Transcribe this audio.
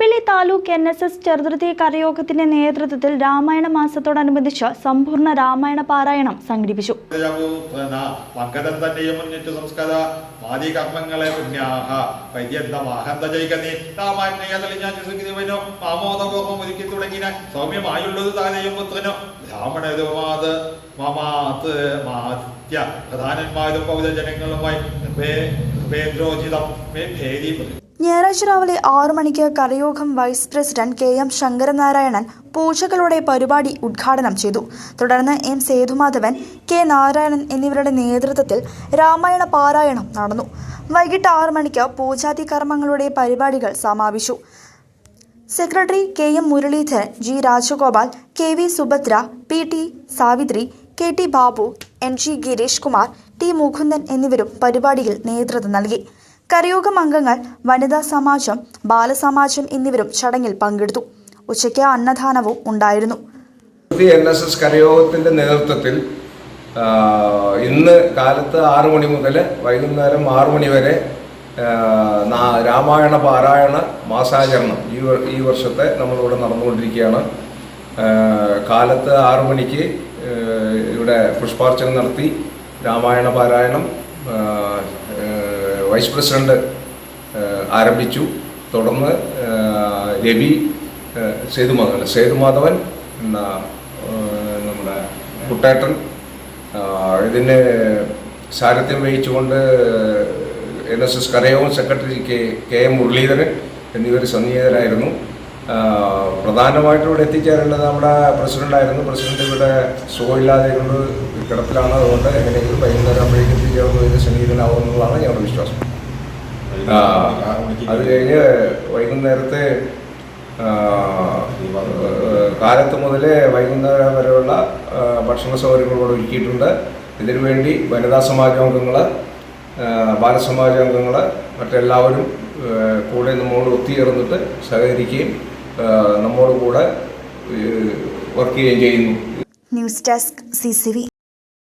Thalappilly taluk N S S ചെറുതൃതി കരയോഗത്തിന്റെ നേതൃത്വത്തിൽ രാമായണ മാസത്തോടനുബന്ധിച്ച് സമ്പൂർണ രാമായണ പാരായണം സംഘടിപ്പിച്ചു. മമാത് മാത്യ. പൗരജനങ്ങളുമായി ഞായറാഴ്ച രാവിലെ ആറു മണിക്ക് കരയോഗം vice president K M Sankaranarayanan പൂജകളോടെ പരിപാടി ഉദ്ഘാടനം ചെയ്തു. തുടർന്ന് എം സേതുമാധവൻ കെ നാരായണൻ എന്നിവരുടെ നേതൃത്വത്തിൽ രാമായണ പാരായണം നടന്നു. വൈകിട്ട് ആറു മണിക്ക് പൂജാതി കർമ്മങ്ങളുടെ പരിപാടികൾ സമാപിച്ചു. Secretary K M Muraleedharan G Rajagopal K V Subhadra P T Savithri K T Babu N G Girish Kumar T Mukundan എന്നിവരും പരിപാടിയിൽ നേതൃത്വം നൽകി. കരയോഗം അംഗങ്ങൾ വനിതാ സമാജം ബാലസമാജം എന്നിവരും ചടങ്ങിൽ പങ്കെടുത്തു. ഉച്ചയ്ക്ക് അന്നദാനവും ഉണ്ടായിരുന്നു. എൻ എസ് എസ് കരയോഗത്തിന്റെ നേതൃത്വത്തിൽ ഇന്ന് കാലത്ത് ആറു മണി മുതൽ വൈകുന്നേരം ആറു മണി വരെ രാമായണ പാരായണ മാസാചരണം ഈ ഈ വർഷത്തെ നമ്മളിവിടെ നടന്നുകൊണ്ടിരിക്കുകയാണ്. കാലത്ത് ആറു മണിക്ക് ഇവിടെ പുഷ്പാർച്ചന നടത്തി. രാമായണ പാരായണം വൈസ് പ്രസിഡന്റ് ആരംഭിച്ചു. തുടർന്ന് രവി സേതുമാധവൻ സേതുമാധവൻ നമ്മുടെ കുട്ടേട്ടൻ ഇതിന് സാരഥ്യം വഹിച്ചുകൊണ്ട് N S S കരയോഗം secretary K K M Muraleedharan എന്നിവർ സന്നിഹിതരായിരുന്നു. പ്രധാനമായിട്ടും ഇവിടെ എത്തിച്ചേരേണ്ടത് നമ്മുടെ പ്രസിഡന്റായിരുന്നു. പ്രസിഡന്റ് ഇവിടെ സുഖമില്ലാതെ കൊണ്ട് കിടപ്പിലാണ്. അതുകൊണ്ട് എങ്ങനെയെങ്കിലും വൈകുന്നേരം ആകുമ്പോഴേക്കും എത്തിച്ചേർന്ന് ഇത് സന്നിഹിതനാവുമെന്നുള്ളതാണ് ഞങ്ങളുടെ വിശ്വാസം. അത് കഴിഞ്ഞ് വൈകുന്നേരത്തെ കാലത്ത് മുതലേ വൈകുന്നേരം വരെയുള്ള ഭക്ഷണ സൗകര്യങ്ങൾ ഇവിടെ ഒരുക്കിയിട്ടുണ്ട്. ഇതിനു വേണ്ടി വനിതാ സമാജാംഗങ്ങൾ ബാലസമാജാംഗങ്ങൾ മറ്റെല്ലാവരും ആ, കൂടെ നമ്മോട് ഒത്തുചേർന്നിട്ട് സഹകരിക്കുകയും നമ്മോട് കൂടെ വർക്ക് ചെയ്യുകയും ചെയ്യുന്നു. News desk C